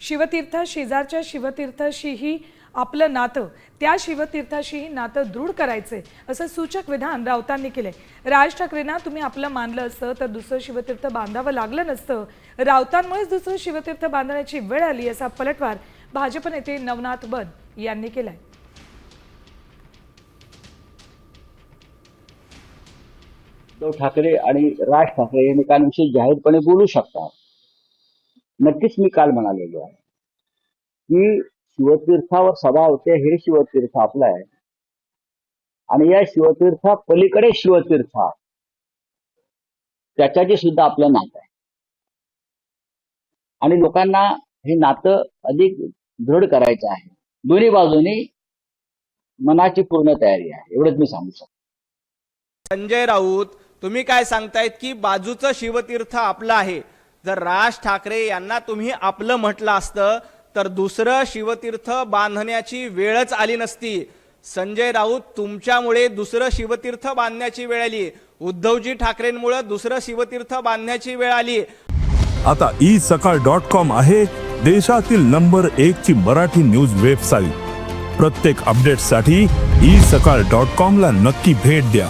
शिवतीर्थ शेजारच्या शिवतीर्थाशीही आपलं नातं त्या शिवतीर्थाशीही नातं दृढ करायचे असं सूचक विधान राऊतांनी केलंय. राज ठाकरेंना तुम्ही आपलं मानलं असतं तर दुसरं शिवतीर्थ बांधावं लागलं नसतं. राऊतांमुळेच दुसरं शिवतीर्थ बांधण्याची वेळ आली असा पलटवार भाजप नेते नवनाथ बन यांनी केलाय. उद्धव ठाकरे आणि राज ठाकरे एकमेकांविषयी जाहीरपणे बोलू शकतात. नक्कीच मी काल म्हणालेलो आहे की शिवतीर्थावर सभा होते हे शिवतीर्थ आपलं आहे. आणि या शिवतीर्था पलीकडे शिवतीर्थ आहे. त्याच्याशी सुद्धा आपलं नातं आहे. आणि लोकांना हे नातं अधिक दृढ करायचं आहे. दोन्ही बाजूनी मनाची पूर्ण तयारी आहे. एवढंच मी सांगू शकतो. संजय राऊत तुम्ही काय सांगतायत की बाजूचं शिवतीर्थ आपलं आहे जर राज ठाकरे यांना तुम्ही आपलं म्हटलं असतं तर दुसरं शिवतीर्थ बांधण्याची वेळच आली नसती. संजय राऊत तुमच्यामुळे दुसरं शिवतीर्थ बांधण्याची वेळ आली. उद्धवजी ठाकरेंमुळे दुसरं शिवतीर्थ बांधण्याची वेळ आली. आता ई सकाळ डॉट कॉम आहे देशातील नंबर एक ची मराठी न्यूज वेबसाईट. प्रत्येक अपडेटसाठी ई सकाळ डॉट कॉम ला नक्की भेट द्या.